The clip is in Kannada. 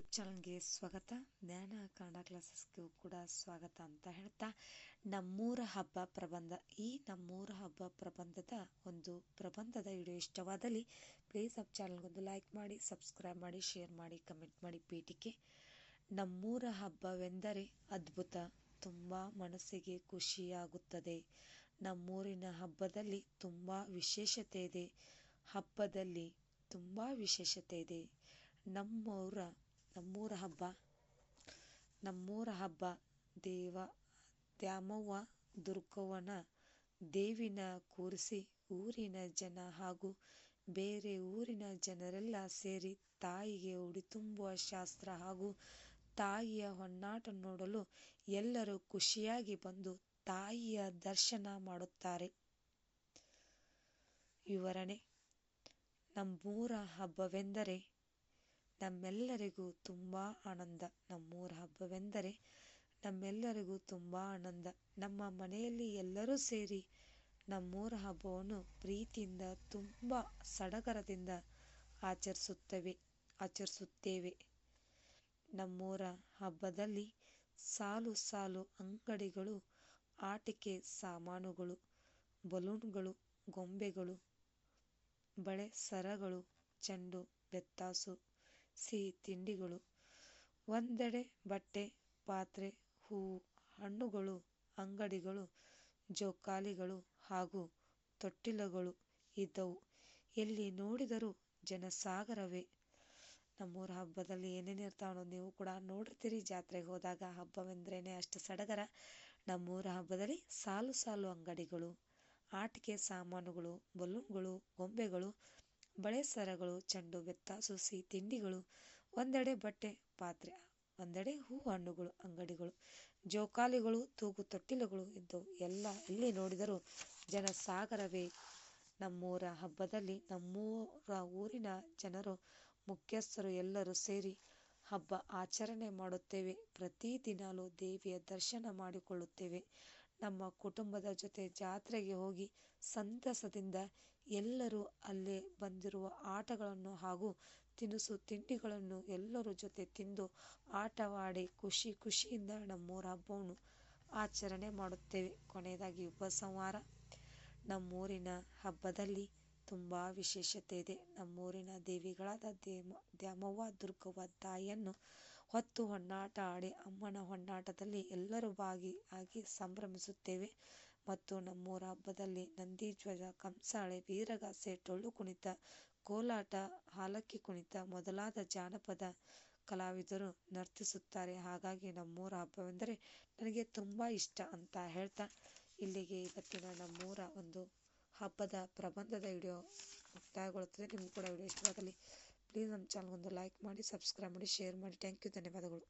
ಯೂಟ್ಯೂಬ್ ಚಾನಲ್ಗೆ ಸ್ವಾಗತ. ಜ್ಞಾನ ಕನ್ನಡ ಕ್ಲಾಸಸ್ಗೂ ಕೂಡ ಸ್ವಾಗತ ಅಂತ ಹೇಳ್ತಾ, ನಮ್ಮೂರ ಹಬ್ಬ ಪ್ರಬಂಧ, ಈ ನಮ್ಮೂರ ಹಬ್ಬ ಪ್ರಬಂಧದ ಒಂದು ಪ್ರಬಂಧದ ವಿಡಿಯೋ ಇಷ್ಟವಾದಲ್ಲಿ ಪ್ಲೀಸ್ ನಮ್ಮ ಚಾನಲ್ಗೊಂದು ಲೈಕ್ ಮಾಡಿ ಸಬ್ಸ್ಕ್ರೈಬ್ ಮಾಡಿ ಶೇರ್ ಮಾಡಿ ಕಮೆಂಟ್ ಮಾಡಿ ಪೀಠಿಕೆ ನಮ್ಮೂರ ಹಬ್ಬವೆಂದರೆ ಅದ್ಭುತ, ತುಂಬ ಮನಸ್ಸಿಗೆ ಖುಷಿಯಾಗುತ್ತದೆ. ನಮ್ಮೂರಿನ ಹಬ್ಬದಲ್ಲಿ ತುಂಬ ವಿಶೇಷತೆ ಇದೆ. ಹಬ್ಬದಲ್ಲಿ ತುಂಬ ವಿಶೇಷತೆ ಇದೆ. ನಮ್ಮೂರ ನಮ್ಮೂರ ಹಬ್ಬ ನಮ್ಮೂರ ಹಬ್ಬ, ದೇವ ದ್ಯಾಮವ್ವ, ದುರ್ಗವ್ವನ ದೇವಿನ ಕೂರಿಸಿ ಊರಿನ ಜನ ಹಾಗೂ ಬೇರೆ ಊರಿನ ಜನರೆಲ್ಲ ಸೇರಿ ತಾಯಿಗೆ ಉಡಿ ತುಂಬುವ ಶಾಸ್ತ್ರ ಹಾಗೂ ತಾಯಿಯ ಹೊನ್ನಾಟ ನೋಡಲು ಎಲ್ಲರೂ ಖುಷಿಯಾಗಿ ಬಂದು ತಾಯಿಯ ದರ್ಶನ ಮಾಡುತ್ತಾರೆ. ವಿವರಣೆ, ನಮ್ಮೂರ ಹಬ್ಬವೆಂದರೆ ನಮ್ಮೆಲ್ಲರಿಗೂ ತುಂಬ ಆನಂದ. ನಮ್ಮೂರ ಹಬ್ಬವೆಂದರೆ ನಮ್ಮೆಲ್ಲರಿಗೂ ತುಂಬ ಆನಂದ. ನಮ್ಮ ಮನೆಯಲ್ಲಿ ಎಲ್ಲರೂ ಸೇರಿ ನಮ್ಮೂರ ಹಬ್ಬವನ್ನು ಪ್ರೀತಿಯಿಂದ, ತುಂಬ ಸಡಗರದಿಂದ ಆಚರಿಸುತ್ತವೆ, ಆಚರಿಸುತ್ತೇವೆ. ನಮ್ಮೂರ ಹಬ್ಬದಲ್ಲಿ ಸಾಲು ಸಾಲು ಅಂಗಡಿಗಳು, ಆಟಿಕೆ ಸಾಮಾನುಗಳು, ಬಲೂನ್ಗಳು, ಗೊಂಬೆಗಳು, ಬಳೆ ಸರಗಳು, ಚೆಂಡು, ಬೆತ್ತಾಸು ಸಿಹಿ ತಿಂಡಿಗಳು. ಒಂದೆಡೆ ಬಟ್ಟೆ, ಪಾತ್ರೆ, ಹೂವು, ಹಣ್ಣುಗಳು, ಅಂಗಡಿಗಳು, ಜೋಕಾಲಿಗಳು ಹಾಗೂ ತೊಟ್ಟಿಲುಗಳು ಇದ್ದವು. ಎಲ್ಲಿ ನೋಡಿದರೂ ಜನಸಾಗರವೇ. ನಮ್ಮೂರ ಹಬ್ಬದಲ್ಲಿ ಏನೇನು ಇರ್ತಾವೋ ನೀವು ಕೂಡ ನೋಡಿರ್ತೀರಿ. ಜಾತ್ರೆಗೆ ಹೋದಾಗ ಹಬ್ಬವೆಂದ್ರೇ ಅಷ್ಟು ಸಡಗರ. ನಮ್ಮೂರ ಹಬ್ಬದಲ್ಲಿ ಸಾಲು ಸಾಲು ಅಂಗಡಿಗಳು, ಆಟಿಕೆ ಸಾಮಾನುಗಳು, ಬಲೂನ್ಗಳು, ಗೊಂಬೆಗಳು ಬಳೆ ಸರಗಳು, ಚೆಂಡು ಬೆತ್ತ ಸುಸಿ, ತಿಂಡಿಗಳು, ಒಂದೆಡೆ ಬಟ್ಟೆ, ಪಾತ್ರೆ, ಒಂದೆಡೆ ಹೂ ಹಣ್ಣುಗಳು ಅಂಗಡಿಗಳು, ಜೋಕಾಲಿಗಳು, ತೂಗು ತೊಟ್ಟಿಲುಗಳು ಇದ್ದವು. ಎಲ್ಲ ಎಲ್ಲಿ ನೋಡಿದರೂ ಜನಸಾಗರವೇ. ನಮ್ಮೂರ ಹಬ್ಬದಲ್ಲಿ ನಮ್ಮೂರ ಊರಿನ ಜನರು, ಮುಖ್ಯಸ್ಥರು ಎಲ್ಲರೂ ಸೇರಿ ಹಬ್ಬ ಆಚರಣೆ ಮಾಡುತ್ತೇವೆ. ಪ್ರತಿದಿನಾಲೂ ದೇವಿಯ ದರ್ಶನ ಮಾಡಿಕೊಳ್ಳುತ್ತೇವೆ. ನಮ್ಮ ಕುಟುಂಬದ ಜೊತೆ ಜಾತ್ರೆಗೆ ಹೋಗಿ ಸಂತಸದಿಂದ ಎಲ್ಲರೂ ಅಲ್ಲಿ ಬಂದಿರುವ ಆಟಗಳನ್ನು ಹಾಗೂ ತಿನಿಸು ತಿಂಡಿಗಳನ್ನು ಎಲ್ಲರ ಜೊತೆ ತಿಂದು ಆಟವಾಡಿ ಖುಷಿ ಖುಷಿಯಿಂದ ನಮ್ಮೂರ ಹಬ್ಬವನ್ನು ಆಚರಣೆ ಮಾಡುತ್ತೇವೆ. ಕೊನೆಯದಾಗಿ ಉಪಸಂಹಾರ ನಮ್ಮೂರಿನ ಹಬ್ಬದಲ್ಲಿ ತುಂಬ ವಿಶೇಷತೆ ಇದೆ. ನಮ್ಮೂರಿನ ದೇವಿಗಳಾದ ದೇಮ ದ್ಯಾಮವ್ವ, ದುರ್ಗವ್ವ ತಾಯಿಯನ್ನು ಹೊತ್ತು ಹೊನ್ನಾಟ ಆಡಿ ಅಮ್ಮನ ಹೊನ್ನಾಟದಲ್ಲಿ ಎಲ್ಲರೂ ಭಾಗಿಯಾಗಿ ಸಂಭ್ರಮಿಸುತ್ತೇವೆ. ಮತ್ತು ನಮ್ಮೂರ ಹಬ್ಬದಲ್ಲಿ ನಂದಿಧ್ವಜ, ಕಂಸಾಳೆ, ವೀರಗಾಸೆ, ಟೊಳ್ಳು ಕುಣಿತ, ಕೋಲಾಟ, ಹಾಲಕ್ಕಿ ಕುಣಿತ ಮೊದಲಾದ ಜಾನಪದ ಕಲಾವಿದರು ನರ್ತಿಸುತ್ತಾರೆ. ಹಾಗಾಗಿ ನಮ್ಮೂರ ಹಬ್ಬವೆಂದರೆ ನನಗೆ ತುಂಬ ಇಷ್ಟ ಅಂತ ಹೇಳ್ತಾ ಇಲ್ಲಿಗೆ ಇವತ್ತಿನ ನಮ್ಮೂರ ಒಂದು ಹಬ್ಬದ ಪ್ರಬಂಧದ ವಿಡಿಯೋ ಮುಕ್ತಾಯಗೊಳ್ಳುತ್ತದೆ. ನಿಮಗೂ ಕೂಡ ವಿಡಿಯೋ ಇಷ್ಟವಾದಲ್ಲಿ ಪ್ಲೀಸ್ ನಮ್ಮ ಚಾನಲ್ಗೊಂದು ಲೈಕ್ ಮಾಡಿ ಸಬ್ಸ್ಕ್ರೈಬ್ ಮಾಡಿ ಶೇರ್ ಮಾಡಿ. ಥ್ಯಾಂಕ್ ಯು ಧನ್ಯವಾದಗಳು.